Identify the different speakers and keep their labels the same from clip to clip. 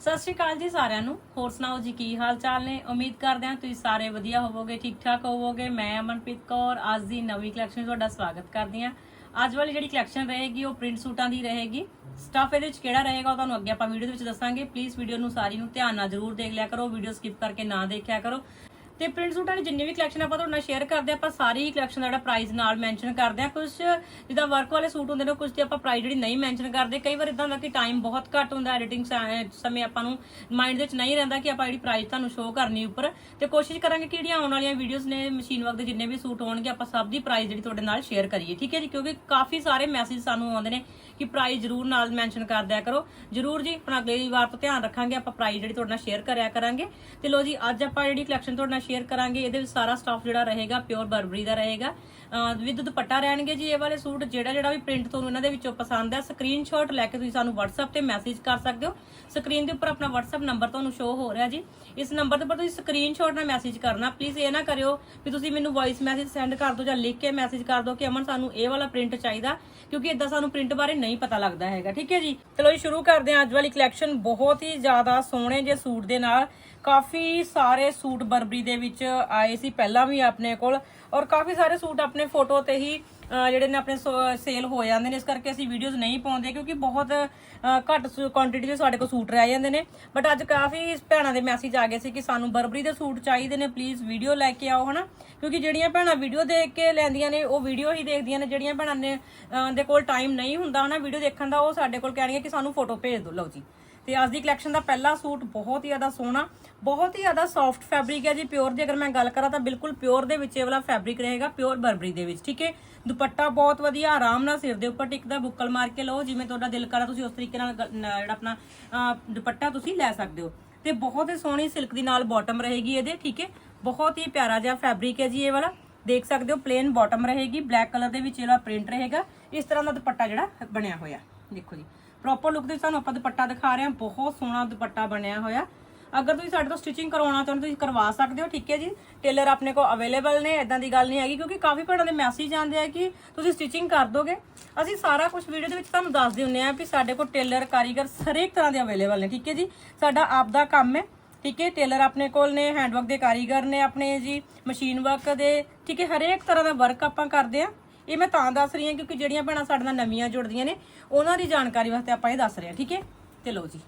Speaker 1: ਸਤਿ ਸ਼੍ਰੀ ਅਕਾਲ ਜੀ ਸਾਰਿਆਂ ਨੂੰ। ਹੋਰ ਸੁਣਾਓ ਜੀ, ਕੀ ਹਾਲ ਚਾਲ ਨੇ? ਉਮੀਦ ਕਰਦੇ ਹਾਂ ਤੁਸੀਂ ਸਾਰੇ ਵਧੀਆ ਹੋਵੋਗੇ ਠੀਕ ਠਾਕ ਹੋਵੋਗੇ। ਮੈਂ ਅਮਨਪ੍ਰੀਤ ਕੌਰ, ਅੱਜ ਦੀ ਨਵੀਂ ਕਲੈਕਸ਼ਨ ਤੁਹਾਡਾ ਸਵਾਗਤ ਕਰਦੀ ਹਾਂ। ਅੱਜ ਵਾਲੀ ਜਿਹੜੀ ਕਲੈਕਸ਼ਨ ਰਹੇਗੀ, ਉਹ ਪ੍ਰਿੰਟ ਸੂਟਾਂ ਦੀ ਰਹੇਗੀ। ਸਟਫ ਇਹਦੇ ਵਿੱਚ ਕਿਹੜਾ ਰਹੇਗਾ ਉਹ ਤੁਹਾਨੂੰ ਅੱਗੇ ਆਪਾਂ ਵੀਡੀਓ ਦੇ ਵਿੱਚ ਦੱਸਾਂਗੇ। ਪਲੀਜ਼ ਵੀਡੀਓ ਨੂੰ ਸਾਰੀ ਨੂੰ ਧਿਆਨ ਨਾਲ ਜ਼ਰੂਰ ਦੇਖ ਲਿਆ ਕਰੋ। ਵੀਡੀਓ ਸਕਿਪ ਕਰਕੇ ਨਾ ਦੇਖਿਆ ਕਰੋ। ਤੇ ਪ੍ਰਿੰਟ ਸੂਟਾਂ ਦੀ ਜਿੰਨੀ ਵੀ ਕਲੈਕਸ਼ਨ ਆਪਾਂ ਤੁਹਾਡੇ ਨਾਲ ਸ਼ੇਅਰ ਕਰਦੇ ਹਾਂ, ਆਪਾਂ ਸਾਰੀ ਹੀ ਕਲੈਕਸ਼ਨ ਦਾ ਜਿਹੜਾ ਪ੍ਰਾਈਸ ਨਾਲ ਮੈਂਸ਼ਨ ਕਰਦੇ ਹਾਂ। ਕੁਝ ਜਿੱਦਾਂ ਵਰਕ ਵਾਲੇ ਸੂਟ ਹੁੰਦੇ ਨੇ ਕੁਝ ਤੇ ਆਪਾਂ ਪ੍ਰਾਈਸ ਜਿਹੜੀ ਨਹੀਂ ਮੈਂਸ਼ਨ ਕਰਦੇ। ਕਈ ਵਾਰ ਇਦਾਂ ਹੁੰਦਾ ਕਿ ਟਾਈਮ ਬਹੁਤ ਘੱਟ ਹੁੰਦਾ ਐਡੀਟਿੰਗ ਸਮੇਂ ਆਪਾਂ ਨੂੰ ਮਾਈਂਡ ਦੇ ਵਿੱਚ ਨਹੀਂ ਰਹਿੰਦਾ ਕਿ ਆਪਾਂ ਜਿਹੜੀ ਪ੍ਰਾਈਸ ਤੁਹਾਨੂੰ ਸ਼ੋਅ ਕਰਨੀ ਉੱਪਰ। ਤੇ ਕੋਸ਼ਿਸ਼ ਕਰਾਂਗੇ ਕਿ ਜਿਹੜੀਆਂ ਆਉਣ ਵਾਲੀਆਂ ਵੀਡੀਓਜ਼ ਨੇ ਮਸ਼ੀਨ ਵਰਕ ਦੇ ਜਿੰਨੇ ਵੀ ਸੂਟ ਹੋਣਗੇ, ਆਪਾਂ ਸਭ ਦੀ ਪ੍ਰਾਈਸ ਜਿਹੜੀ ਤੁਹਾਡੇ ਨਾਲ ਸ਼ੇਅਰ ਕਰੀਏ। ਠੀਕ ਹੈ ਜੀ? ਕਿਉਂਕਿ ਕਾਫੀ ਸਾਰੇ ਮੈਸੇਜ ਸਾਨੂੰ ਆਉਂਦੇ ਨੇ ਕਿ ਪ੍ਰਾਈਸ ਜਰੂਰ ਨਾਲ ਮੈਂਸ਼ਨ ਕਰ ਦਿਆ ਕਰੋ। ਜਰੂਰ ਜੀ ਆਪਣਾ ਅਗਲੀ ਵਾਰ ਤੋਂ ਧਿਆਨ ਰੱਖਾਂਗੇ, ਆਪਾਂ ਪ੍ਰਾਈਸ ਜਿਹੜੀ ਤੁਹਾਡੇ ਨਾਲ ਸ਼ੇਅਰ ਕਰਿਆ ਕਰਾਂਗੇ। ਤੇ ਲੋ ਜੀ, ਅੱਜ ਆਪਾਂ ਜਿਹੜੀ ਕਲੈਕਸ਼ਨ ਤੁਹਾਡੇ ਨਾਲ ਸ਼ੇਅਰ ਕਰਾਂਗੇ। ਇਹਦੇ ਵਿੱਚ ਸਾਰਾ ਸਟਾਫ ਜਿਹੜਾ ਰਹੇਗਾ ਪਿਓਰ ਬਰਬਰੀ ਦਾ ਰਹੇਗਾ। ਵਿਦ ਦੁਪੱਟਾ ਰਹਿਣਗੇ ਜੀ, ਇਹ ਵਾਲੇ ਸੂਟ। ਜਿਹੜਾ ਜਿਹੜਾ ਵੀ ਪ੍ਰਿੰਟ ਤੁਹਾਨੂੰ ਇਹਨਾਂ ਦੇ ਵਿੱਚੋਂ ਪਸੰਦ ਹੈ ਸਕਰੀਨਸ਼ਾਟ ਲੈ ਕੇ ਤੁਸੀਂ ਸਾਨੂੰ WhatsApp ਤੇ ਮੈਸੇਜ ਕਰ ਸਕਦੇ ਹੋ। ਸਕਰੀਨ ਦੇ ਉੱਪਰ ਆਪਣਾ WhatsApp ਨੰਬਰ ਤੁਹਾਨੂੰ ਸ਼ੋ ਹੋ ਰਿਹਾ ਜੀ। ਇਸ ਨੰਬਰ ਦੇ ਉੱਪਰ ਤੁਸੀਂ ਸਕਰੀਨਸ਼ਾਟ ਨਾਲ ਮੈਸੇਜ ਕਰਨਾ। ਪਲੀਜ਼ ਇਹ ਨਾ ਕਰਿਓ ਵੀ ਤੁਸੀਂ ਮੈਨੂੰ ਵੌਇਸ ਮੈਸੇਜ ਸੈਂਡ ਕਰ ਦਿਓ ਜਾਂ ਲਿਖ ਕੇ ਮੈਸੇਜ ਕਰ ਦਿਓ ਕਿ ਅਮਨ ਸਾਨੂੰ ਇਹ ਵਾਲਾ ਪ੍ਰਿੰਟ ਚਾਹੀਦਾ, ਕਿਉਂਕਿ ਇਦਾਂ ਸਾਨੂੰ ਪ੍ਰਿੰਟ ਬਾਰੇ ਨਹੀਂ ਪਤਾ ਲੱਗਦਾ ਹੈਗਾ। ਠੀਕ ਹੈ ਜੀ? ਚਲੋ ਜੀ, ਸ਼ੁਰੂ ਕਰਦੇ ਹਾਂ। ਅੱਜ ਵਾਲੀ ਕਲੈਕਸ਼ਨ ਬਹੁਤ ਹੀ ਜ਼ਿਆਦਾ ਸੋਹਣੇ ਜੇ ਸੂਟ ਦੇ ਨਾਲ। ਕਾਫੀ ਸਾਰੇ ਸੂਟ ਬਰਬਰੀ ਦੇ ਵਿੱਚ ਆਏ ਸੀ, ਪਹਿਲਾਂ ਵੀ ਆਪਣੇ ਕੋਲ ਔਰ ਕਾਫੀ ਸਾਰੇ ਸੂਟ ਆਪਣੇ ਫੋਟੋ ਤੇ ਹੀ ਜਿਹੜੇ ਨੇ ਆਪਣੇ ਸੇਲ ਹੋ ਜਾਂਦੇ ਨੇ। ਇਸ ਕਰਕੇ ਅਸੀਂ ਵੀਡੀਓਜ਼ ਨਹੀਂ ਪਾਉਂਦੇ ਕਿਉਂਕਿ ਬਹੁਤ ਅਹ ਘੱਟ ਕੁਆਂਟੀਟੀ ਦੇ ਸਾਡੇ ਕੋਲ ਸੂਟ ਰਹਿ ਜਾਂਦੇ ਨੇ। ਬਟ ਅੱਜ ਕਾਫੀ ਭੈਣਾਂ ਦੇ ਮੈਸੇਜ ਆ ਗਏ ਸੀ ਕਿ ਸਾਨੂੰ ਬਰਬਰੀ ਦੇ ਸੂਟ ਚਾਹੀਦੇ ਨੇ। ਪਲੀਜ਼ ਵੀਡੀਓ ਲੈ ਕੇ ਆਓ, ਹਨਾ? ਕਿਉਂਕਿ ਜਿਹੜੀਆਂ ਭੈਣਾਂ ਵੀਡੀਓ ਦੇਖ ਕੇ ਲੈਂਦੀਆਂ ਨੇ, ਉਹ ਵੀਡੀਓ ਹੀ ਦੇਖਦੀਆਂ ਨੇ। ਜਿਹੜੀਆਂ ਭੈਣਾਂ ਨੇ ਦੇ ਕੋਲ ਟਾਈਮ ਨਹੀਂ ਹੁੰਦਾ, ਹਨਾ? ਵੀਡੀਓ ਦੇਖਣ ਦਾ ਉਹ ਸਾਡੇ ਕੋਲ ਕਹਿਣਗੇ ਕਿ ਸਾਨੂੰ ਫੋਟੋ ਭੇਜ ਦਿਓ। ਲਓ ਜੀ। ਤੇ ਅੱਜ ਦੀ ਕਲੈਕਸ਼ਨ ਦਾ ਪਹਿਲਾ ਸੂਟ ਬਹੁਤ ਹੀ ਜ਼ਿਆਦਾ ਸੋਹਣਾ, ਬਹੁਤ ਹੀ ਜ਼ਿਆਦਾ ਸੌਫਟ ਫੈਬਰਿਕ ਹੈ ਜੀ ਪਿਓਰ ਦੀ ਅਗਰ ਮੈਂ ਗੱਲ ਕਰਾਂ ਤਾਂ ਬਿਲਕੁਲ ਪਿਓਰ ਦੇ ਵਿੱਚ ਇਹ ਵਾਲਾ ਫੈਬਰਿਕ ਰਹੇਗਾ ਪਿਓਰ ਬਰਬਰੀ ਦੇ ਵਿੱਚ, ਠੀਕ ਹੈ? ਦੁਪੱਟਾ ਬਹੁਤ ਵਧੀਆ, ਆਰਾਮ ਨਾਲ ਸਿਰ ਦੇ ਉੱਪਰ ਟਿਕਦਾ, ਬੁੱਕਲ ਮਾਰ ਕੇ ਲਓ, ਜਿਵੇਂ ਤੁਹਾਡਾ ਦਿਲ ਕਰਾ ਤੁਸੀਂ ਉਸ ਤਰੀਕੇ ਨਾਲ ਗ- ਜਿਹੜਾ ਆਪਣਾ ਦੁਪੱਟਾ ਤੁਸੀਂ ਲੈ ਸਕਦੇ ਹੋ। ਤੇ ਬਹੁਤ ਹੀ ਸੋਹਣੀ ਸਿਲਕ ਦੀ ਨਾਲ ਬਾਟਮ ਰਹੇਗੀ ਇਹਦੇ, ਠੀਕ ਹੈ? ਬਹੁਤ ਹੀ ਪਿਆਰਾ ਜਿਹਾ ਫੈਬਰਿਕ ਹੈ ਜੀ ਇਹ ਵਾਲਾ। ਦੇਖ ਸਕਦੇ ਹੋ ਪਲੇਨ ਬਾਟਮ ਰਹੇਗੀ ਬਲੈਕ ਕਲਰ ਦੇ ਵਿੱਚ ਇਹਦਾ ਪ੍ਰਿੰਟ ਰਹੇਗਾ। ਇਸ ਤਰ੍ਹਾਂ ਦਾ ਦੁਪੱਟਾ ਜਿਹੜਾ ਬਣਿਆ ਹੋਇਆ। ਦੇਖੋ ਜੀ। ਪ੍ਰੋਪਰ ਲੁੱਕ ਦੇ ਵਿੱਚ ਤੁਹਾਨੂੰ ਆਪਾਂ ਦੁਪੱਟਾ ਦਿਖਾ ਰਹੇ ਹਾਂ। ਬਹੁਤ ਸੋਹਣਾ ਦੁਪੱਟਾ ਬਣਿਆ ਹੋਇਆ। ਅਗਰ ਤੁਸੀਂ ਸਾਡੇ ਤੋਂ ਸਟਿਚਿੰਗ ਕਰਵਾਉਣਾ ਚਾਹੁੰਦੇ ਤੁਸੀਂ ਕਰਵਾ ਸਕਦੇ ਹੋ, ਠੀਕ ਹੈ ਜੀ। ਟੇਲਰ ਆਪਣੇ ਕੋਲ ਅਵੇਲੇਬਲ ਨੇ ਇਦਾਂ ਦੀ ਗੱਲ ਨਹੀਂ ਹੈਗੀ, ਕਿਉਂਕਿ ਕਾਫੀ ਭੈਣਾਂ ਦੇ ਮੈਸੇਜ ਆਉਂਦੇ ਆ ਕਿ ਤੁਸੀਂ ਸਟਿਚਿੰਗ ਕਰ ਦੋਗੇ। ਅਸੀਂ ਸਾਰਾ ਕੁਝ ਵੀਡੀਓ ਦੇ ਵਿੱਚ ਤੁਹਾਨੂੰ ਦੱਸਦੇ ਹੁੰਨੇ ਆ ਕਿ ਸਾਡੇ ਕੋਲ ਟੇਲਰ ਕਾਰੀਗਰ ਹਰੇਕ ਤਰ੍ਹਾਂ ਦੇ ਅਵੇਲੇਬਲ ਨੇ, ਠੀਕ ਹੈ ਜੀ। ਸਾਡਾ ਆਪ ਦਾ ਕੰਮ ਹੈ, ਠੀਕ ਹੈ। ਟੇਲਰ ਆਪਣੇ ਕੋਲ ਨੇ ਹੈਂਡਵਰਕ ਦੇ ਕਾਰੀਗਰ ਨੇ, ਆਪਣੇ ਜੀ ਮਸ਼ੀਨ ਵਰਕ ਦੇ, ਠੀਕ ਹੈ। ਹਰੇਕ ਤਰ੍ਹਾਂ ਦਾ ਵਰਕ ਆਪਾਂ ਕਰਦੇ ਆ ਇਹ ਮੈਂ ਤਾਂ ਦੱਸ ਰਹੀ ਹਾਂ ਕਿਉਂਕਿ ਜਿਹੜੀਆਂ ਭੈਣਾਂ ਸਾਡੇ ਨਾਲ ਨਵੀਆਂ ਜੁੜਦੀਆਂ ਨੇ, ਉਹਨਾਂ ਦੀ ਜਾਣਕਾਰੀ ਵਾਸਤੇ ਆਪਾਂ ਇਹ ਦੱਸ ਰਹੇ ਹਾਂ, ਠੀਕ ਹੈ? ਤੇ ਲਓ ਜੀ।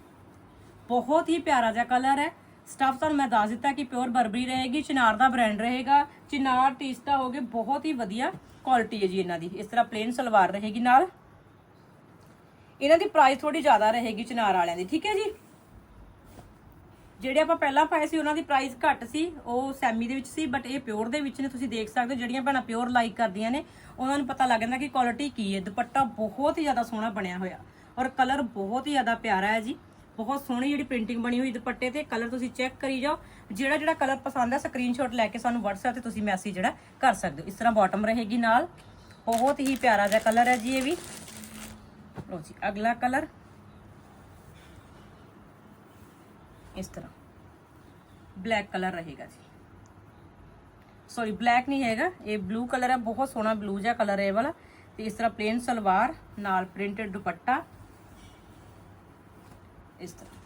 Speaker 1: ਬਹੁਤ ਹੀ ਪਿਆਰਾ ਜਿਹਾ ਕਲਰ ਹੈ। ਸਟਫ ਤੁਹਾਨੂੰ ਮੈਂ ਦੱਸ ਦਿੱਤਾ ਕਿ ਪਿਓਰ ਬਰਬਰੀ ਰਹੇਗੀ ਚਿਨਾਰ ਦਾ ਬ੍ਰਾਂਡ ਰਹੇਗਾ। ਚਿਨਾਰ ਟੀਸਟਾ ਹੋਗੇ ਬਹੁਤ ਹੀ ਵਧੀਆ ਕੁਆਲਿਟੀ ਹੈ ਜੀ ਇਹਨਾਂ ਦੀ। ਇਸ ਤਰ੍ਹਾਂ ਪਲੇਨ ਸਲਵਾਰ ਰਹੇਗੀ ਨਾਲ। ਇਹਨਾਂ ਦੀ ਪ੍ਰਾਈਸ ਥੋੜੀ ਜ਼ਿਆਦਾ ਰਹੇਗੀ ਚਿਨਾਰ ਵਾਲਿਆਂ ਦੀ, ਠੀਕ ਹੈ ਜੀ? ਜਿਹੜੇ ਆਪਾਂ ਪਹਿਲਾਂ ਪਾਏ ਸੀ, ਉਹਨਾਂ ਦੀ ਪ੍ਰਾਈਸ ਘੱਟ ਸੀ, ਉਹ ਸੈਮੀ ਦੇ ਵਿੱਚ ਸੀ ਬਟ ਇਹ ਪਿਓਰ ਦੇ ਵਿੱਚ ਨੇ, ਤੁਸੀਂ ਦੇਖ ਸਕਦੇ ਹੋ, ਜਿਹੜੀਆਂ ਭੈਣਾਂ ਪਿਓਰ ਲਾਈਕ ਕਰਦੀਆਂ ਨੇ, ਉਹਨਾਂ ਨੂੰ ਪਤਾ ਲੱਗ ਜਾਂਦਾ ਕਿ ਕੁਆਲਿਟੀ ਕੀ ਹੈ। ਦੁਪੱਟਾ ਬਹੁਤ ਹੀ ਜ਼ਿਆਦਾ ਸੋਹਣਾ ਬਣਿਆ ਹੋਇਆ ਔਰ ਕਲਰ ਬਹੁਤ ਹੀ ਜ਼ਿਆਦਾ ਪਿਆਰਾ ਹੈ ਜੀ। ਬਹੁਤ ਸੋਹਣੀ ਜਿਹੜੀ ਪ੍ਰਿੰਟਿੰਗ ਬਣੀ ਹੋਈ ਦੁਪੱਟੇ ਤੇ ਕਲਰ ਤੁਸੀਂ ਚੈੱਕ ਕਰੀ ਜਾਓ। ਜਿਹੜਾ ਜਿਹੜਾ ਕਲਰ ਪਸੰਦ ਹੈ ਸਕਰੀਨਸ਼ਾਟ ਲੈ ਕੇ ਸਾਨੂੰ WhatsApp ਤੇ ਤੁਸੀਂ ਮੈਸੇਜ ਜਿਹੜਾ ਕਰ ਸਕਦੇ ਹੋ। ਇਸ ਤਰ੍ਹਾਂ ਬਾਟਮ ਰਹੇਗੀ ਨਾਲ। ਬਹੁਤ ਹੀ ਪਿਆਰਾ ਜਿਹਾ ਕਲਰ ਹੈ ਜੀ ਇਹ ਵੀ। ਲਓ ਜੀ, ਅਗਲਾ ਕਲਰ ਇਸ ਤਰ੍ਹਾਂ। ਬਲੈਕ ਕਲਰ ਰਹੇਗਾ ਜੀ। ਸੌਰੀ ਬਲੈਕ ਨਹੀਂ ਹੈਗਾ, ਇਹ ਬਲੂ ਕਲਰ ਹੈ, ਬਹੁਤ ਸੋਹਣਾ ਬਲੂ ਜਿਹਾ ਕਲਰ ਹੈ ਇਹ ਵਾਲਾ। ਤੇ ਇਸ ਤਰ੍ਹਾਂ ਪਲੇਨ ਸਲਵਾਰ, ਨਾਲ ਪ੍ਰਿੰਟਡ ਦੁਪੱਟਾ। ਇਸ ਤਰ੍ਹਾਂ।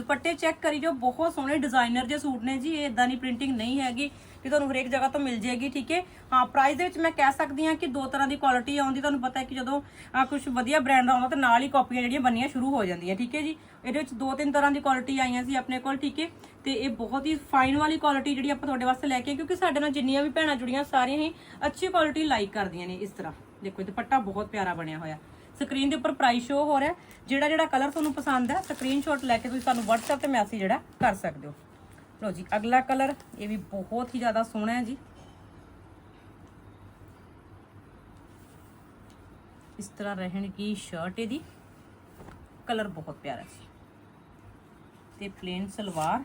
Speaker 1: ਦੁਪੱਟੇ ਚੈੱਕ ਕਰੀ ਜੋ ਬਹੁਤ ਸੋਹਣੇ ਡਿਜ਼ਾਈਨਰ ਦੇ ਸੂਟ ਨੇ ਜੀ ਇਹ ਇਦਾਂ ਦੀ ਪ੍ਰਿੰਟਿੰਗ ਨਹੀਂ ਹੈਗੀ ਕਿ ਤੁਹਾਨੂੰ ਹਰੇਕ ਜਗ੍ਹਾ ਤੋਂ ਮਿਲ ਜਾਏਗੀ, ਠੀਕ ਹੈ? ਹਾਂ ਪ੍ਰਾਈਸ ਦੇ ਵਿੱਚ ਮੈਂ ਕਹਿ ਸਕਦੀ ਹਾਂ ਕਿ ਦੋ ਤਰ੍ਹਾਂ ਦੀ ਕੁਆਲਿਟੀ ਆਉਂਦੀ ਤੁਹਾਨੂੰ ਪਤਾ ਹੈ ਕਿ ਜਦੋਂ ਕੁਝ ਵਧੀਆ ਬ੍ਰਾਂਡ ਆਉਂਦਾ, ਤਾਂ ਨਾਲ ਹੀ ਕਾਪੀਆਂ ਜਿਹੜੀਆਂ ਬੰਨੀਆਂ ਸ਼ੁਰੂ ਹੋ ਜਾਂਦੀਆਂ, ਠੀਕ ਹੈ ਜੀ? ਇਹਦੇ ਵਿੱਚ ਦੋ ਤਿੰਨ ਤਰ੍ਹਾਂ ਦੀ ਕੁਆਲਿਟੀ ਆਈਆਂ ਸੀ ਆਪਣੇ ਕੋਲ, ਠੀਕ ਹੈ? ਤੇ ਇਹ ਬਹੁਤ ਹੀ ਫਾਈਨ ਵਾਲੀ ਕੁਆਲਿਟੀ ਜਿਹੜੀ ਆਪਾਂ ਤੁਹਾਡੇ ਵਾਸਤੇ ਲੈ ਕੇ ਕਿਉਂਕਿ ਸਾਡੇ ਨਾਲ ਜਿੰਨੀਆਂ ਵੀ ਭੈਣਾਂ ਜੁੜੀਆਂ, ਸਾਰੀਆਂ ਹੀ ਅੱਛੀ ਕੁਆਲਿਟੀ ਲਾਈਕ ਕਰਦੀਆਂ ਨੇ ਇਸ ਤਰ੍ਹਾਂ। ਦੇਖੋ ਦੁਪੱਟਾ ਬਹੁਤ ਪਿਆਰਾ ਬਣਿਆ ਹੋਇਆ। ਸਕਰੀਨ ਦੇ ਉੱਪਰ ਪ੍ਰਾਈਸ ਸ਼ੋ ਹੋ ਰਿਹਾ ਜਿਹੜਾ ਜਿਹੜਾ ਕਲਰ ਤੁਹਾਨੂੰ ਪਸੰਦ ਹੈ ਸਕਰੀਨਸ਼ਾਟ ਲੈ ਕੇ ਤੁਸੀਂ ਸਾਨੂੰ WhatsApp ਤੇ ਮੈਸੇਜ ਜਿਹੜਾ ਕਰ ਸਕਦੇ ਹੋ। ਲਓ ਜੀ, ਅਗਲਾ ਕਲਰ ਇਹ ਵੀ ਬਹੁਤ ਹੀ ਜ਼ਿਆਦਾ ਸੋਹਣਾ ਹੈ ਜੀ। ਇਸ ਤਰ੍ਹਾਂ ਰਹਿਣਗੀ ਸ਼ਰਟ ਇਹਦੀ। ਕਲਰ ਬਹੁਤ ਪਿਆਰਾ ਸੀ ਤੇ ਪਲੇਨ ਸਲਵਾਰ।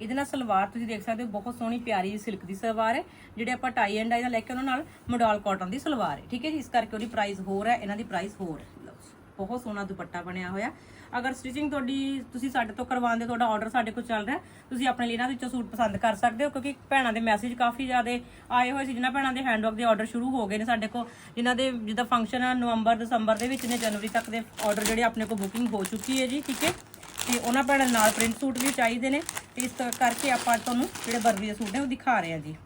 Speaker 1: ਇਹਦੇ ਨਾਲ ਸਲਵਾਰ ਤੁਸੀਂ ਦੇਖ ਸਕਦੇ ਹੋ, ਬਹੁਤ ਸੋਹਣੀ ਪਿਆਰੀ ਸਿਲਕ ਦੀ ਸਲਵਾਰ ਹੈ। ਜਿਹੜੇ ਆਪਾਂ ਟਾਈ ਐਂਡ ਆਈ ਦਾ ਲੈ ਕੇ ਉਹਨਾਂ ਨਾਲ ਮੋਡਲ ਕਾਟਨ ਦੀ ਸਲਵਾਰ ਹੈ, ਠੀਕ ਹੈ ਜੀ? ਇਸ ਕਰਕੇ ਉਹਦੀ ਪ੍ਰਾਈਸ ਹੋਰ ਹੈ, ਇਹਨਾਂ ਦੀ ਪ੍ਰਾਈਸ ਹੋਰ ਹੈ। ਲਓ ਬਹੁਤ ਸੋਹਣਾ ਦੁਪੱਟਾ ਬਣਿਆ ਹੋਇਆ। ਅਗਰ ਸਟਿਚਿੰਗ ਤੁਹਾਡੀ, ਤੁਸੀਂ ਸਾਡੇ ਤੋਂ ਕਰਵਾਉਂਦੇ ਤੁਹਾਡਾ ਆਰਡਰ ਸਾਡੇ ਕੋਲ ਚੱਲ ਰਿਹਾ ਤੁਸੀਂ ਆਪਣੇ ਲਈ ਇਹਨਾਂ ਵਿੱਚੋਂ ਸੂਟ ਪਸੰਦ ਕਰ ਸਕਦੇ ਹੋ, ਕਿਉਂਕਿ ਭੈਣਾਂ ਦੇ ਮੈਸੇਜ ਕਾਫੀ ਜ਼ਿਆਦਾ ਆਏ ਹੋਏ ਸੀ, ਜਿਨ੍ਹਾਂ ਭੈਣਾਂ ਦੇ ਹੈਂਡਵਰਕ ਦੇ ਆਰਡਰ ਸ਼ੁਰੂ ਹੋ ਗਏ ਨੇ ਸਾਡੇ ਕੋਲ, ਜਿਨ੍ਹਾਂ ਦੇ ਜਿੱਦਾਂ ਫੰਕਸ਼ਨ ਆ ਨਵੰਬਰ, ਦਸੰਬਰ ਦੇ ਵਿੱਚ ਨੇ, ਜਨਵਰੀ ਤੱਕ ਦੇ ਆਰਡਰ ਜਿਹੜੇ ਆਪਣੇ ਕੋਲ ਬੁਕਿੰਗ ਹੋ ਚੁੱਕੀ ਹੈ ਜੀ, ਠੀਕ ਹੈ? ਤੇ ਉਹਨਾਂ ਭੈਣਾਂ ਦੇ ਨਾਲ ਪ੍ਰਿੰਟ ਸੂਟ ਵੀ ਚਾਹੀਦੇ ਨੇ। ਤੇ ਇਸ ਕਰਕੇ ਆਪਾਂ ਤੁਹਾਨੂੰ ਜਿਹੜੇ ਬਰਬੀ ਦੇ ਸੂਟ ਨੇ ਉਹ ਦਿਖਾ ਰਹੇ ਹਾਂ ਜੀ।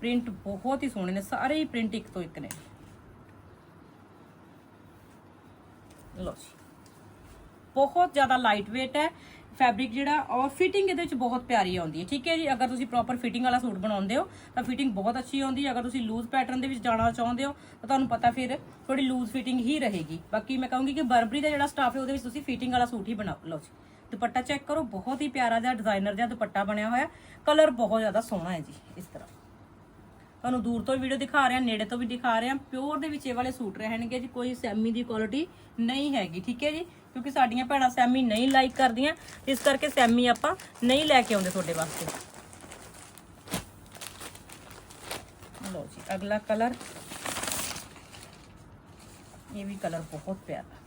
Speaker 1: ਪ੍ਰਿੰਟ ਬਹੁਤ ਹੀ ਸੋਹਣੇ ਨੇ, ਸਾਰੇ ਹੀ ਪ੍ਰਿੰਟ ਇੱਕ ਤੋਂ ਇੱਕ ਨੇ। ਲੋ ਜੀ। ਬਹੁਤ ਜ਼ਿਆਦਾ ਲਾਈਟ weight ਹੈ। ਫੈਬਰਿਕ ਜਿਹੜਾ, ਔਰ ਫਿਟਿੰਗ ਇਹਦੇ ਵਿੱਚ ਬਹੁਤ ਪਿਆਰੀ ਆਉਂਦੀ ਹੈ। ਠੀਕ ਹੈ ਜੀ? ਅਗਰ ਤੁਸੀਂ ਪ੍ਰੋਪਰ ਫਿਟਿੰਗ ਵਾਲਾ ਸੂਟ ਬਣਾਉਂਦੇ ਹੋ, ਤਾਂ ਫਿਟਿੰਗ ਬਹੁਤ ਅੱਛੀ ਆਉਂਦੀ ਹੈ। ਅਗਰ ਤੁਸੀਂ ਲੂਜ਼ ਪੈਟਰਨ ਦੇ ਵਿੱਚ ਜਾਣਾ ਚਾਹੁੰਦੇ ਹੋ, ਤਾਂ ਤੁਹਾਨੂੰ ਪਤਾ ਫਿਰ ਥੋੜੀ ਲੂਜ਼ ਫਿਟਿੰਗ ਹੀ ਰਹੇਗੀ। ਬਾਕੀ ਮੈਂ ਕਹੂੰਗੀ ਕਿ ਬਰਬਰੀ ਦਾ ਜਿਹੜਾ ਸਟਾਫ ਹੈ, ਉਹਦੇ ਵਿੱਚ ਤੁਸੀਂ ਫਿਟਿੰਗ ਵਾਲਾ ਸੂਟ ਹੀ ਬਣਾ, ਲਓ ਜੀ। ਦੁਪੱਟਾ ਚੈੱਕ ਕਰੋ, ਬਹੁਤ ਹੀ ਪਿਆਰਾ ਜਿਹਾ ਡਿਜ਼ਾਈਨਰ ਜਿਹਾ ਦੁਪੱਟਾ ਬਣਿਆ ਹੋਇਆ। ਕਲਰ ਬਹੁਤ ਜ਼ਿਆਦਾ ਸੋਹਣਾ ਹੈ ਜੀ, ਇਸ ਤਰ੍ਹਾਂ। ਤੁਹਾਨੂੰ ਦੂਰ ਤੋਂ ਵੀਡੀਓ ਦਿਖਾ ਰਹੇ ਹਾਂ ਨੇੜੇ ਤੋਂ ਵੀ ਦਿਖਾ ਰਹੇ ਹਾਂ ਪਿਓਰ ਦੇ ਵਿੱਚ ਇਹ ਵਾਲੇ ਸੂਟ ਰਹਿਣਗੇ ਜੀ, ਕੋਈ ਸੈਮੀ ਦੀ ਕੁਆਲਿਟੀ ਨਹੀਂ ਹੈਗੀ, ਠੀਕ ਹੈ ਜੀ? ਕਿਉਂਕਿ ਸਾਡੀਆਂ ਭੈਣਾਂ ਸੈਮੀ ਨਹੀਂ ਲਾਈਕ ਕਰਦੀਆਂ, ਇਸ ਕਰਕੇ ਸੈਮੀ ਆਪਾਂ ਨਹੀਂ ਲੈ ਕੇ ਆਉਂਦੇ ਤੁਹਾਡੇ ਵਾਸਤੇ। ਲਓ ਜੀ, ਅਗਲਾ ਕਲਰ ਇਹ ਵੀ ਕਲਰ ਬਹੁਤ ਪਿਆਰਾ।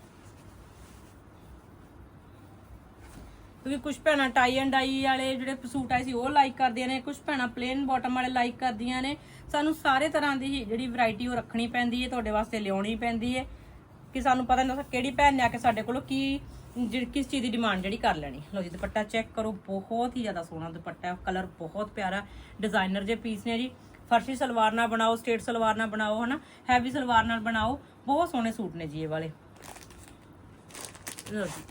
Speaker 1: ਕਿਉਂਕਿ ਕੁਝ ਭੈਣਾਂ ਟਾਈ ਐਂਡ ਡਾਈ ਵਾਲੇ ਜਿਹੜੇ ਸੂਟ ਆਏ ਸੀ, ਉਹ ਲਾਈਕ ਕਰਦੀਆਂ ਨੇ ਕੁਝ ਭੈਣਾਂ ਪਲੇਨ ਬਾਟਮ ਵਾਲੇ ਲਾਈਕ ਕਰਦੀਆਂ ਨੇ। ਸਾਨੂੰ ਸਾਰੇ ਤਰ੍ਹਾਂ ਦੀ ਹੀ ਜਿਹੜੀ ਵੈਰਾਈਟੀ ਉਹ ਰੱਖਣੀ ਪੈਂਦੀ ਹੈ, ਤੁਹਾਡੇ ਵਾਸਤੇ ਲਿਆਉਣੀ ਪੈਂਦੀ ਹੈ ਕਿ ਸਾਨੂੰ ਪਤਾ ਨਹੀਂ ਕਿਹੜੀ ਭੈਣ ਨੇ ਆ ਕੇ ਸਾਡੇ ਕੋਲੋਂ ਕੀ ਜਿਹੜੀ ਕਿਸ ਚੀਜ਼ ਦੀ ਡਿਮਾਂਡ ਜਿਹੜੀ ਕਰ ਲੈਣੀ। ਲਓ ਜੀ, ਦੁਪੱਟਾ ਚੈੱਕ ਕਰੋ, ਬਹੁਤ ਹੀ ਜ਼ਿਆਦਾ ਸੋਹਣਾ ਦੁਪੱਟਾ ਹੈ ਕਲਰ ਬਹੁਤ ਪਿਆਰਾ ਡਿਜ਼ਾਈਨਰ ਜੇ ਪੀਸ ਨੇ ਜੀ, ਫਰਸ਼ੀ ਸਲਵਾਰ ਨਾਲ ਬਣਾਓ ਸਟੇਟ ਸਲਵਾਰ ਨਾਲ ਬਣਾਓ, ਹਨਾ? ਹੈਵੀ ਸਲਵਾਰ ਨਾਲ ਬਣਾਓ, ਬਹੁਤ ਸੋਹਣੇ ਸੂਟ ਨੇ ਜੀ ਇਹ ਵਾਲੇ। ਲਓ ਜੀ,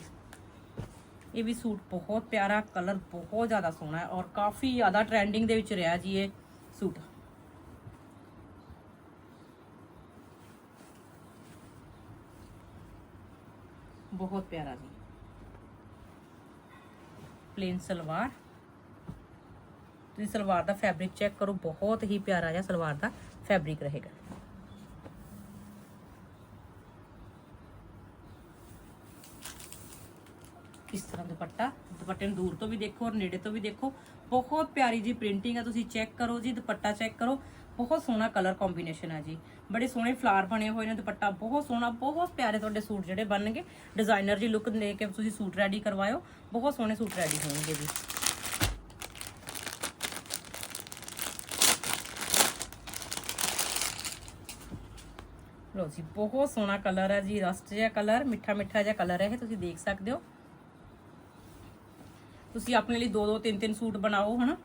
Speaker 1: ਇਹ ਵੀ ਸੂਟ ਬਹੁਤ ਪਿਆਰਾ ਕਲਰ ਬਹੁਤ ਜ਼ਿਆਦਾ ਸੋਹਣਾ ਹੈ ਔਰ ਕਾਫੀ ਜ਼ਿਆਦਾ ਟ੍ਰੈਂਡਿੰਗ ਦੇ ਵਿੱਚ ਰਿਹਾ ਜੀ ਇਹ ਸੂਟ। ਬਹੁਤ ਪਿਆਰਾ ਜੀ ਪਲੇਨ ਸਲਵਾਰ ਤੁਸੀਂ ਸਲਵਾਰ ਦਾ ਫੈਬਰਿਕ ਚੈੱਕ ਕਰੋ ਬਹੁਤ ਹੀ ਪਿਆਰਾ ਜਿਹਾ ਸਲਵਾਰ ਦਾ ਫੈਬਰਿਕ ਰਹੇਗਾ ਇਸ ਤਰ੍ਹਾਂ ਦੁਪੱਟਾ ਦੁਪੱਟੇ ਨੂੰ ਦੂਰ ਤੋਂ ਵੀ ਦੇਖੋ ਔਰ ਨੇੜੇ ਤੋਂ ਵੀ ਦੇਖੋ ਬਹੁਤ ਪਿਆਰੀ ਜੀ ਪ੍ਰਿੰਟਿੰਗ ਹੈ ਤੁਸੀਂ ਚੈੱਕ ਕਰੋ ਜੀ ਦੁਪੱਟਾ ਚੈੱਕ ਕਰੋ ਬਹੁਤ ਸੋਹਣਾ ਕਲਰ ਕੰਬੀਨੇਸ਼ਨ ਹੈ ਜੀ ਬੜੇ ਸੋਹਣੇ ਫਲਾਰ ਬਣੇ ਹੋਏ ਨੇ, ਦੁਪੱਟਾ ਬਹੁਤ ਸੋਹਣਾ, ਬਹੁਤ ਪਿਆਰੇ ਤੁਹਾਡੇ ਸੂਟ ਜਿਹੜੇ ਬਣਨਗੇ। ਡਿਜ਼ਾਈਨਰ ਜੀ ਲੁੱਕ ਦੇ ਕੇ ਤੁਸੀਂ ਸੂਟ ਰੈਡੀ ਕਰਵਾਇਓ, ਬਹੁਤ ਸੋਹਣੇ ਸੂਟ ਰੈਡੀ ਹੋਣਗੇ ਜੀ। ਲੋ ਜੀ, ਬਹੁਤ ਸੋਹਣਾ ਕਲਰ ਹੈ ਜੀ, ਰਸਟ ਜਿਹਾ ਕਲਰ ਮਿੱਠਾ ਮਿੱਠਾ ਜਿਹਾ ਕਲਰ ਹੈ ਇਹ, ਤੁਸੀਂ ਦੇਖ ਸਕਦੇ ਹੋ। ਤੁਸੀਂ ਆਪਣੇ ਲਈ ਦੋ ਦੋ ਤਿੰਨ ਤਿੰਨ ਸੂਟ ਬਣਾਓ, ਹਨਾ?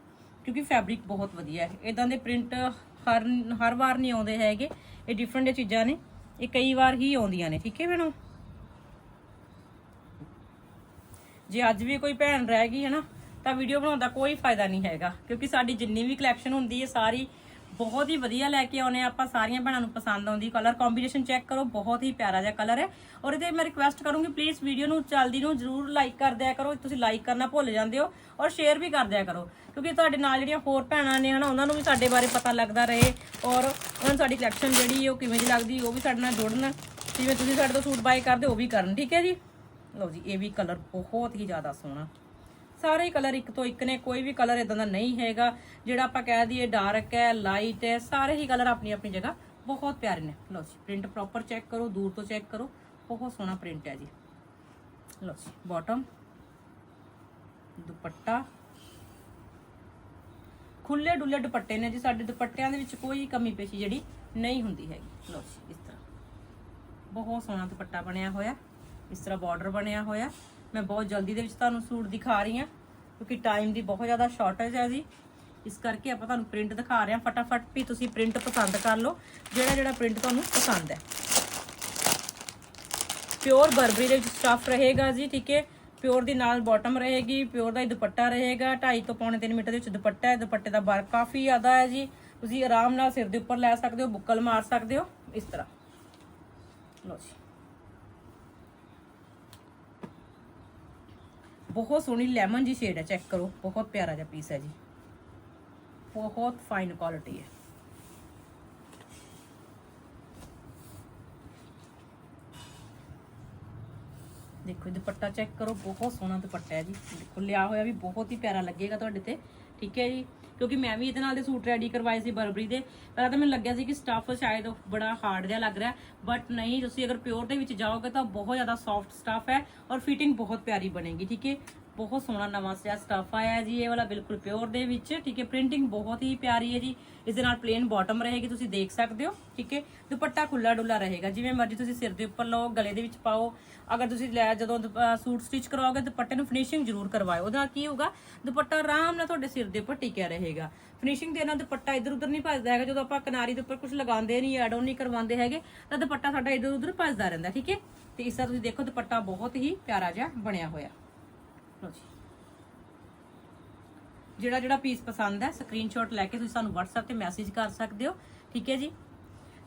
Speaker 1: ਕਿਉਂਕਿ ਫੈਬਰਿਕ ਬਹੁਤ ਵਧੀਆ ਹੈ। ਇਦਾਂ ਦੇ ਪ੍ਰਿੰਟ ਹਰ ਹਰ ਵਾਰ ਨਹੀਂ ਆਉਂਦੇ ਹੈਗੇ। ਇਹ ਡਿਫਰੈਂਟ ਚੀਜ਼ਾਂ ਨੇ। ਇਹ ਕਈ ਵਾਰ ਹੀ ਆਉਂਦੀਆਂ ਨੇ। ਠੀਕ ਹੈ ਭੈਣੋ? ਜੇ ਅੱਜ ਵੀ ਕੋਈ ਭੈਣ ਰਹਿ ਗਈ ਹੈ ਨਾ, ਤਾਂ ਵੀਡੀਓ ਬਣਾਉਣ ਦਾ ਕੋਈ ਫਾਇਦਾ ਨਹੀਂ ਹੈਗਾ। ਕਿਉਂਕਿ ਸਾਡੀ ਜਿੰਨੀ ਵੀ ਕਲੈਕਸ਼ਨ ਹੁੰਦੀ ਹੈ, ਸਾਰੀ ਬਹੁਤ ਹੀ ਵਧੀਆ ਲੈ ਕੇ ਆਉਨੇ ਆ। ਆਪਾਂ ਸਾਰੀਆਂ ਭੈਣਾਂ ਨੂੰ ਪਸੰਦ ਆਉਂਦੀ। ਕਲਰ ਕੰਬੀਨੇਸ਼ਨ ਚੈੱਕ ਕਰੋ, ਬਹੁਤ ਹੀ ਪਿਆਰਾ ਜਿਹਾ ਕਲਰ ਹੈ। ਔਰ ਇਹਦੇ ਮੈਂ ਰਿਕੁਐਸਟ ਕਰੂੰਗੀ ਪਲੀਜ਼ ਵੀਡੀਓ ਨੂੰ ਜਲਦੀ ਨੂੰ ਜਰੂਰ ਲਾਈਕ ਕਰ ਦਿਆ ਕਰੋ। ਤੁਸੀਂ ਲਾਈਕ ਕਰਨਾ ਭੁੱਲ ਜਾਂਦੇ ਹੋ ਔਰ ਸ਼ੇਅਰ ਵੀ ਕਰ ਦਿਆ ਕਰੋ। ਕਿਉਂਕਿ ਤੁਹਾਡੇ ਨਾਲ ਜਿਹੜੀਆਂ ਹੋਰ ਭੈਣਾਂ ਨੇ ਹਨਾ, ਉਹਨਾਂ ਨੂੰ ਵੀ ਸਾਡੇ ਬਾਰੇ ਪਤਾ ਲੱਗਦਾ ਰਹੇ। ਔਰ ਉਹਨਾਂ ਨੂੰ ਸਾਡੀ ਕਲੈਕਸ਼ਨ ਜਿਹੜੀ ਉਹ ਕਿਵੇਂ ਦੀ ਲੱਗਦੀ, ਉਹ ਵੀ ਸਾਡੇ ਨਾਲ ਜੁੜਨ। ਜਿਵੇਂ ਤੁਸੀਂ ਸਾਡੇ ਤੋਂ ਸੂਟ ਬਾਏ ਕਰਦੇ, ਉਹ ਵੀ ਕਰਨ। ਠੀਕ ਹੈ ਜੀ? ਲਓ ਜੀ, ਇਹ ਵੀ ਕਲਰ ਬਹੁਤ ਹੀ ਜ਼ਿਆਦਾ ਸੋਹਣਾ। ਸਾਰੇ ਕਲਰ ਇੱਕ ਤੋਂ ਇੱਕ ਨੇ, ਕੋਈ ਵੀ ਕਲਰ ਇਦਾਂ ਦਾ ਨਹੀਂ ਹੈਗਾ। ਜਿਹੜਾ ਆਪਾਂ ਕਹਿ ਦਈਏ ਡਾਰਕ ਹੈ ਲਾਈਟ ਹੈ, ਸਾਰੇ ਹੀ ਕਲਰ ਆਪਣੀ ਆਪਣੀ ਜਗ੍ਹਾ ਬਹੁਤ ਪਿਆਰੇ ਨੇ। ਲਓ ਜੀ ਪ੍ਰਿੰਟ ਪ੍ਰੋਪਰ ਚੈੱਕ ਕਰੋ, ਦੂਰ ਤੋਂ ਚੈੱਕ ਕਰੋ। ਬਹੁਤ ਸੋਹਣਾ ਪ੍ਰਿੰਟ ਹੈ ਜੀ। ਲਓ ਜੀ ਬਾਟਮ ਦੁਪੱਟਾ। ਖੁੱਲੇ ਡੁੱਲੇ ਦੁਪੱਟੇ ਨੇ ਜੀ, ਸਾਡੇ ਦੁਪੱਟਿਆਂ ਦੇ ਵਿੱਚ ਕੋਈ ਕਮੀ ਪੇਸ਼ੀ ਜਿਹੜੀ ਨਹੀਂ ਹੁੰਦੀ ਹੈਗੀ। ਲਓ ਜੀ, ਇਸ ਤਰ੍ਹਾਂ। ਬਹੁਤ ਸੋਹਣਾ ਦੁਪੱਟਾ ਬਣਿਆ ਹੋਇਆ। ਇਸ ਤਰ੍ਹਾਂ ਬਾਰਡਰ ਬਣਿਆ ਹੋਇਆ। ਮੈਂ ਬਹੁਤ ਜਲਦੀ ਦੇ ਵਿੱਚ ਤੁਹਾਨੂੰ ਸੂਟ ਦਿਖਾ ਰਹੀ ਹਾਂ, ਕਿਉਂਕਿ ਟਾਈਮ ਦੀ ਬਹੁਤ ਜ਼ਿਆਦਾ ਸ਼ਾਰਟੇਜ ਹੈ ਜੀ। ਇਸ ਕਰਕੇ ਆਪਾਂ ਤੁਹਾਨੂੰ ਪ੍ਰਿੰਟ ਦਿਖਾ ਰਹੇ ਹਾਂ ਫਟਾਫਟ, ਵੀ ਤੁਸੀਂ ਪ੍ਰਿੰਟ ਪਸੰਦ ਕਰ ਲਓ, ਜਿਹੜਾ ਜਿਹੜਾ ਪ੍ਰਿੰਟ ਤੁਹਾਨੂੰ ਪਸੰਦ ਹੈ। ਪਿਓਰ ਬਰਬਰੀ ਦੇ ਵਿੱਚ ਸਟਫ ਰਹੇਗਾ ਜੀ, ਠੀਕ ਹੈ? ਪਿਓਰ ਦੀ ਨਾਲ ਬਾਟਮ ਰਹੇਗੀ ਪਿਓਰ ਦਾ ਹੀ ਦੁਪੱਟਾ ਰਹੇਗਾ 2.5 ਤੋਂ ਪੌਣੇ 3 ਮੀਟਰ ਦੇ ਵਿੱਚ ਦੁਪੱਟਾ ਹੈ, ਦੁਪੱਟੇ ਦਾ ਬਾਰ ਕਾਫੀ ਜ਼ਿਆਦਾ ਹੈ ਜੀ। ਤੁਸੀਂ ਆਰਾਮ ਨਾਲ ਸਿਰ ਦੇ ਉੱਪਰ ਲੈ ਸਕਦੇ ਹੋ, ਬੁੱਕਲ ਮਾਰ ਸਕਦੇ ਹੋ, ਇਸ ਤਰ੍ਹਾਂ। ਲਓ ਜੀ। ਬਹੁਤ ਸੋਹਣੀ ਲੈਮਨ ਜੀ ਸ਼ੇਡ ਹੈ ਚੈੱਕ ਕਰੋ, ਬਹੁਤ ਪਿਆਰਾ ਜਿਹਾ ਪੀਸ ਹੈ ਜੀ। ਬਹੁਤ ਫਾਈਨ ਕੁਆਲਿਟੀ ਹੈ। ਦੇਖੋ ਦੁਪੱਟਾ ਚੈੱਕ ਕਰੋ, ਬਹੁਤ ਸੋਹਣਾ ਦੁਪੱਟਾ ਹੈ ਜੀ। ਦੇਖੋ, ਲਿਆ ਹੋਇਆ ਵੀ ਬਹੁਤ ਹੀ ਪਿਆਰਾ ਲੱਗੇਗਾ ਤੁਹਾਡੇ ਤੇ। ਠੀਕ ਹੈ ਜੀ? ਕਿਉਂਕਿ ਮੈਂ ਵੀ ਇਹਦੇ ਨਾਲ ਦੇ ਸੂਟ ਰੈਡੀ ਕਰਵਾਏ ਸੀ ਬਰਬਰੀ ਦੇ। ਪਹਿਲਾਂ ਤਾਂ ਮੈਨੂੰ ਲੱਗਿਆ ਸੀ ਕਿ ਸਟੱਫ ਸ਼ਾਇਦ ਉਹ ਬੜਾ ਹਾਰਡ ਜਿਹਾ ਲੱਗ ਰਿਹਾ ਬਟ ਨਹੀਂ, ਤੁਸੀਂ ਅਗਰ ਪਿਓਰ ਦੇ ਵਿੱਚ ਜਾਓਗੇ ਤਾਂ ਬਹੁਤ ਜ਼ਿਆਦਾ ਸੌਫਟ ਸਟੱਫ ਹੈ ਔਰ ਫਿਟਿੰਗ ਬਹੁਤ ਪਿਆਰੀ ਬਣੇਗੀ, ਠੀਕ ਹੈ? ਬਹੁਤ ਸੋਹਣਾ ਨਵਾਂ ਸਿਆ ਸਟਫ ਆਇਆ ਜੀ, ਇਹ ਵਾਲਾ ਬਿਲਕੁਲ ਪਿਓਰ ਦੇ ਵਿੱਚ, ਠੀਕ ਹੈ ਪ੍ਰਿੰਟਿੰਗ ਬਹੁਤ ਹੀ ਪਿਆਰੀ ਹੈ ਜੀ। ਇਸ ਦੇ ਨਾਲ ਪਲੇਨ ਬਾਟਮ ਰਹੇਗੀ, ਤੁਸੀਂ ਦੇਖ ਸਕਦੇ ਹੋ, ਠੀਕ ਹੈ। ਦੁਪੱਟਾ ਖੁੱਲਾ ਡੁੱਲਾ ਰਹੇਗਾ, ਜਿਵੇਂ ਮਰਜ਼ੀ ਤੁਸੀਂ ਸਿਰ ਦੇ ਉੱਪਰ ਲਓ, ਗਲੇ ਦੇ ਵਿੱਚ ਪਾਓ। ਅਗਰ ਤੁਸੀਂ ਲੈ, ਜਦੋਂ ਦੁਪ- ਸੂਟ ਸਟਿਚ ਕਰਵਾਓਗੇ, ਦੁਪੱਟੇ ਨੂੰ ਫਿਨਿਸ਼ਿੰਗ ਜ਼ਰੂਰ ਕਰਵਾਓ ਉਹਦਾ ਕੀ ਹੋਊਗਾ, ਦੁਪੱਟਾ ਆਰਾਮ ਨਾਲ ਤੁਹਾਡੇ ਸਿਰ ਦੇ ਉੱਪਰ ਟਿਕਿਆ ਰਹੇਗਾ। ਫਿਨਿਸ਼ਿੰਗ ਦੇ ਨਾਲ ਦੁਪੱਟਾ ਇੱਧਰ ਉੱਧਰ ਨਹੀਂ ਭੱਜਦਾ ਹੈਗਾ, ਜਦੋਂ ਆਪਾਂ ਕਿਨਾਰੀ ਦੇ ਉੱਪਰ ਕੁਝ ਲਗਾਉਂਦੇ ਨਹੀਂ ਐਡ ਆਨ ਨਹੀਂ ਕਰਵਾਉਂਦੇ ਹੈਗੇ, ਤਾਂ ਦੁਪੱਟਾ ਸਾਡਾ ਇੱਧਰ ਉੱਧਰ ਭੱਜਦਾ ਰਹਿੰਦਾ, ਠੀਕ ਹੈ। ਤੇ ਇਸ ਤਰ੍ਹਾਂ ਤੁਸੀਂ ਦੇਖੋ, ਦੁਪੱਟਾ ਬਹੁਤ ਹੀ ਪਿਆਰਾ ਜਿਹਾ ਬਣਿਆ ਹੋਇਆ। ਲਓ ਜੀ ਜਿਹੜਾ ਜਿਹੜਾ ਪੀਸ ਪਸੰਦ ਹੈ ਸਕਰੀਨਸ਼ਾਟ ਲੈ ਕੇ ਤੁਸੀਂ ਸਾਨੂੰ WhatsApp ਤੇ ਮੈਸੇਜ ਕਰ ਸਕਦੇ ਹੋ, ਠੀਕ ਹੈ ਜੀ?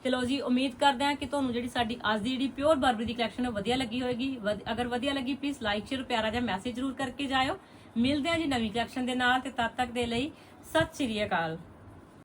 Speaker 1: ਚਲੋ ਜੀ, ਉਮੀਦ ਕਰਦੇ ਹਾਂ ਕਿ ਤੁਹਾਨੂੰ ਜਿਹੜੀ ਸਾਡੀ ਅੱਜ ਦੀ ਜਿਹੜੀ ਪਿਓਰ ਬਰਬਰੀ ਦੀ ਕਲੈਕਸ਼ਨ ਹੈ ਵਧੀਆ ਲੱਗੀ ਹੋਵੇਗੀ ਵਧ- ਅਗਰ ਵਧੀਆ ਲੱਗੀ ਪਲੀਜ਼ ਲਾਈਕ ਸ਼ੇਅਰ ਪਿਆਰਾ ਜਿਹਾ ਮੈਸੇਜ ਜ਼ਰੂਰ ਕਰਕੇ ਜਾਇਓ। ਮਿਲਦੇ ਹਾਂ ਜੀ ਨਵੀਂ ਕਲੈਕਸ਼ਨ ਦੇ ਨਾਲ, ਤੇ ਤਦ ਤੱਕ ਦੇ ਲਈ ਸਤਿ ਸ਼੍ਰੀ ਅਕਾਲ।